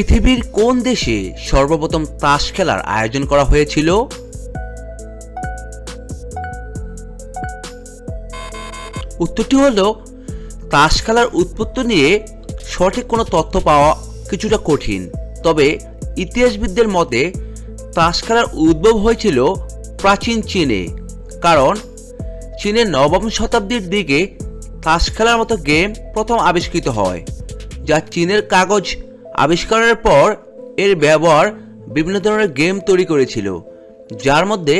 পৃথিবীর কোন দেশে সর্বপ্রথম তাস খেলার আয়োজন করা হয়েছিল? উত্তরটি হলো, তাস খেলার উৎপত্তি নিয়ে সঠিক কোনো তথ্য পাওয়া কিছুটা কঠিন। তবে ইতিহাসবিদদের মতে, তাস খেলার উদ্ভব হয়েছিল প্রাচীন চীনে। কারণ, চীনের নবম শতাব্দীর দিকে তাস খেলার মতো গেম প্রথম আবিষ্কৃত হয়, যা চীনের কাগজ আবিষ্কারের পর এর ব্যবহার বিভিন্ন ধরনের গেম তৈরি করেছিল, যার মধ্যে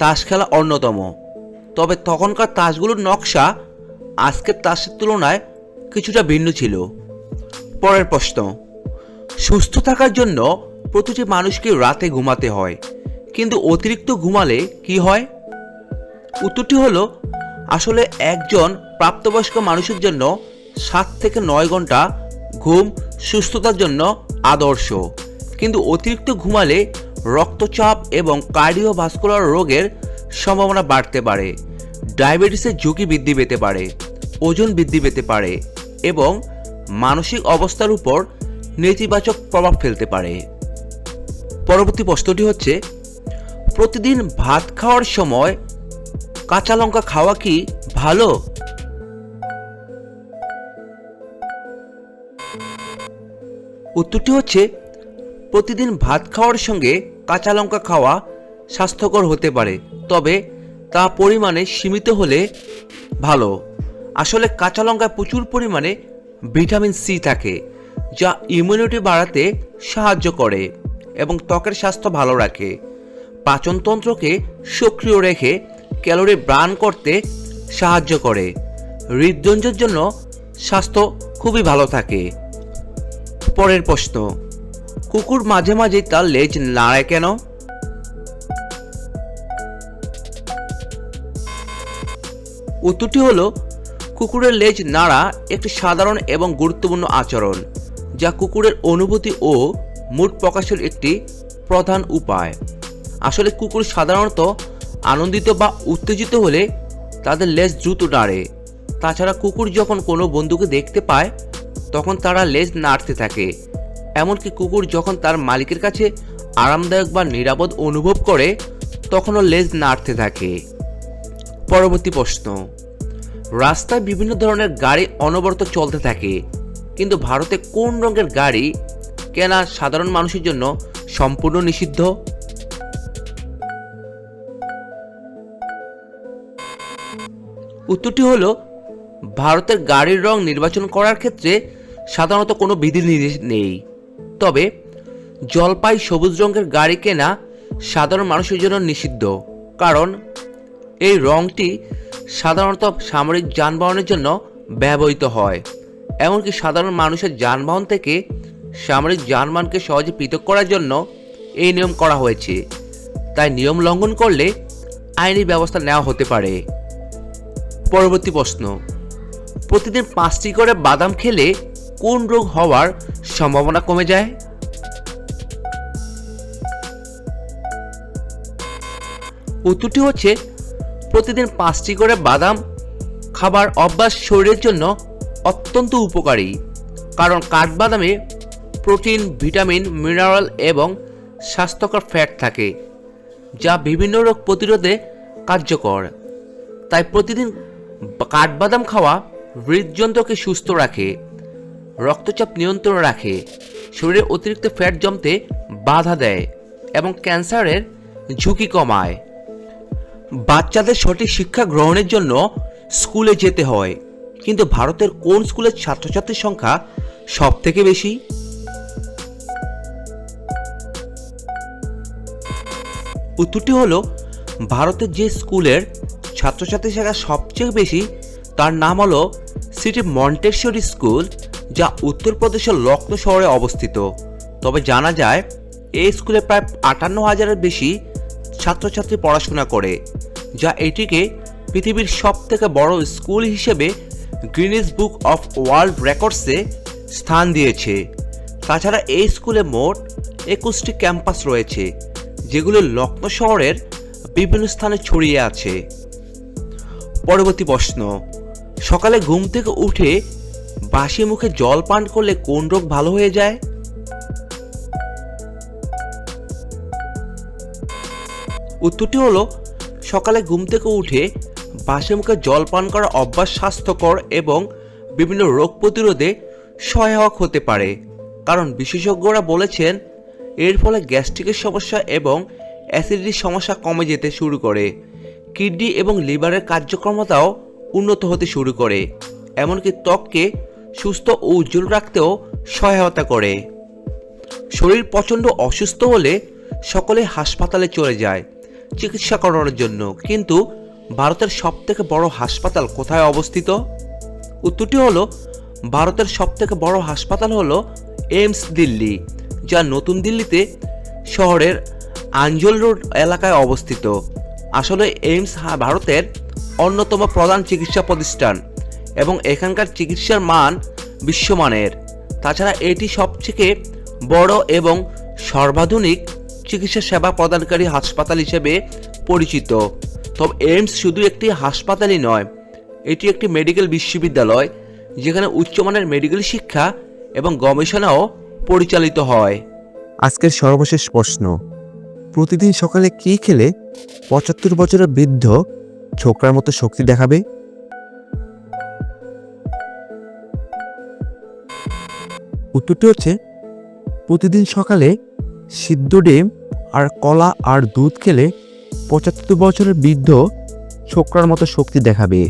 তাস খেলা অন্যতম। তবে তখনকার তাসগুলোর নকশা আজকের তাসের তুলনায় কিছুটা ভিন্ন ছিল। পরের প্রশ্ন, সুস্থ থাকার জন্য প্রতিটি মানুষকে রাতে ঘুমাতে হয়, কিন্তু অতিরিক্ত ঘুমালে কি হয়? উত্তরটি হলো, আসলে একজন প্রাপ্তবয়স্ক মানুষের জন্য সাত থেকে নয় ঘণ্টা ঘুম সুস্থতার জন্য আদর্শ। কিন্তু অতিরিক্ত ঘুমালে রক্তচাপ এবং কার্ডিও কার্ডিওভাস্কুলার রোগের সম্ভাবনা বাড়তে পারে। ডায়াবেটিসের ঝুঁকি বৃদ্ধি পেতে পারে, ওজন বৃদ্ধি পেতে পারে এবং মানসিক অবস্থার উপর নেতিবাচক প্রভাব ফেলতে পারে। পরবর্তী প্রশ্নটি হচ্ছে, প্রতিদিন ভাত খাওয়ার সময় কাঁচা লঙ্কা খাওয়া কি ভালো? উত্তরটি হচ্ছে, প্রতিদিন ভাত খাওয়ার সঙ্গে কাঁচা লঙ্কা খাওয়া স্বাস্থ্যকর হতে পারে, তবে তা পরিমাণে সীমিত হলে ভালো। আসলে কাঁচা লঙ্কায় প্রচুর পরিমাণে ভিটামিন সি থাকে, যা ইমিউনিটি বাড়াতে সাহায্য করে এবং ত্বকের স্বাস্থ্য ভালো রাখে। পাচনতন্ত্রকে সক্রিয় রেখে ক্যালোরি ব্রান করতে সাহায্য করে, হৃদযন্ত্রের জন্য স্বাস্থ্য খুবই ভালো থাকে। পরের প্রশ্ন, কুকুর মাঝে মাঝে তার লেজ নাড়ায় কেন? উত্তরটি হলো, কুকুরের লেজ নাড়া একটি সাধারণ এবং গুরুত্বপূর্ণ আচরণ, যা কুকুরের অনুভূতি ও মুড প্রকাশের একটি প্রধান উপায়। আসলে কুকুর সাধারণত আনন্দিত বা উত্তেজিত হলে তাদের লেজ দ্রুত নাড়ে। তাছাড়া কুকুর যখন কোনো বন্ধুকে দেখতে পায় তখন তারা লেজ নাড়তে থাকে। এমনকি কুকুর যখন তার মালিকের কাছে আরামদায়ক বা নিরাপদ অনুভব করে, তখনও লেজ নাড়তে থাকে। পরবর্তী প্রশ্ন। রাস্তায় বিভিন্ন ধরনের গাড়ি অনবরত চলতে থাকে, কিন্তু ভারতে কোন রঙের গাড়ি কেনা সাধারণ মানুষের জন্য সম্পূর্ণ নিষিদ্ধ? উত্তরটি হলো, ভারতের গাড়ির রং নির্বাচন করার ক্ষেত্রে সাধারণত কোনো বিধিনির্দেশ নেই। তবে জলপাই সবুজ রঙের গাড়ি কেনা সাধারণ মানুষের জন্য নিষিদ্ধ। কারণ এই রংটি সাধারণত সামরিক যানবাহনের জন্য ব্যবহৃত হয়। এমনকি সাধারণ মানুষের যানবাহন থেকে সামরিক যানবাহনকে সহজে পৃথক করার জন্য এই নিয়ম করা হয়েছে। তাই নিয়ম লঙ্ঘন করলে আইনি ব্যবস্থা নেওয়া হতে পারে। পরবর্তী প্রশ্ন। প্রতিদিন পাঁচটি করে বাদাম খেলে কোন রোগ হওয়ার সম্ভাবনা কমে যায়? উত্তরটি হচ্ছে প্রতিদিন পাঁচটি করে বাদাম খাবার অভ্যাস শরীরের জন্য অত্যন্ত উপকারী। কারণ কাঠবাদামে প্রোটিন, ভিটামিন, মিনারেল এবং স্বাস্থ্যকর ফ্যাট থাকে, যা বিভিন্ন রোগ প্রতিরোধে কার্যকর। তাই প্রতিদিন কাঠবাদাম খাওয়া হৃদযন্ত্রকে সুস্থ রাখে। রক্তচাপ নিয়ন্ত্রণ রাখে, শরীরে অতিরিক্ত ফ্যাট জমতে বাধা দেয় এবং ক্যান্সারের ঝুঁকি কমায়। বাচ্চাদের সঠিক শিক্ষা গ্রহণের জন্য স্কুলে যেতে হয়, কিন্তু ভারতের কোন স্কুলের ছাত্রছাত্রীর সংখ্যা সব থেকে বেশি? উত্তরটি হলো, ভারতের যে স্কুলের ছাত্রছাত্রীর সংখ্যা সবচেয়ে বেশি, তার নাম হলো সিটি মন্টেশ্বরী স্কুল যা উত্তরপ্রদেশের লখনৌ শহরে অবস্থিত। তবে জানা যায় এই স্কুলে প্রায় আটান্ন হাজারের বেশি ছাত্রছাত্রী পড়াশোনা করে, যা এটিকে পৃথিবীর সব থেকে বড় স্কুল হিসেবে গ্রিনিস বুক অফ ওয়ার্ল্ড রেকর্ডসে স্থান দিয়েছে। তাছাড়া এই স্কুলে মোট একুশটি ক্যাম্পাস রয়েছে, যেগুলো লখনৌ শহরের বিভিন্ন স্থানে ছড়িয়ে আছে। পরবর্তী প্রশ্ন, সকালে ঘুম থেকে উঠে বাসি মুখে জল পান করলে কোন রোগ ভালো হয়ে যায়? উত্তরটি হলো, সকালে ঘুম থেকে উঠে বাসি মুখে জল পান করা অভ্যাস স্বাস্থ্যকর এবং বিভিন্ন রোগ প্রতিরোধে সহায়ক হতে পারে। কারণ বিশেষজ্ঞরা বলেছেন, এর ফলে গ্যাস্ট্রিকের সমস্যা এবং অ্যাসিডিটির সমস্যা কমে যেতে শুরু করে। কিডনি এবং লিভারের কার্যক্রমতাও উন্নত হতে শুরু করে। এমনকি ত্বককে সুস্থ ও উজ্জ্বল রাখতেও সহায়তা করে। শরীর প্রচণ্ড অসুস্থ হলে সকলে হাসপাতালে চলে যায় চিকিৎসা করানোর জন্য। কিন্তু ভারতের সবথেকে বড় হাসপাতাল কোথায় অবস্থিত? উত্তরটি হলো, ভারতের সবথেকে বড় হাসপাতাল হলো এইমস, দিল্লি, যা নতুন দিল্লিতে শহরের আঞ্জল রোড এলাকায় অবস্থিত। আসলে এইমস ভারতের অন্যতম প্রধান চিকিৎসা প্রতিষ্ঠান। এবং এখানকার চিকিৎসার মান বিশ্বমানের। তাছাড়া এটি সবথেকে বড় এবং সর্বাধুনিক চিকিৎসা সেবা প্রদানকারী হাসপাতাল হিসেবে পরিচিত। তবে এইমস শুধু একটি হাসপাতালই নয়, এটি একটি মেডিকেল বিশ্ববিদ্যালয়, যেখানে উচ্চমানের মেডিকেল শিক্ষা এবং গবেষণাও পরিচালিত হয়। আজকের সর্বশেষ প্রশ্ন, প্রতিদিন সকালে কী খেলে পঁচাত্তর বছরের বৃদ্ধ ছোকরার মতো শক্তি দেখাবে? উত্তরটি হচ্ছে, প্রতিদিন সকালে সিদ্ধ ডিম আর কলা আর দুধ খেলে পঁচাত্তর বছরের বৃদ্ধ ছোকরার মতো শক্তি দেখাবে।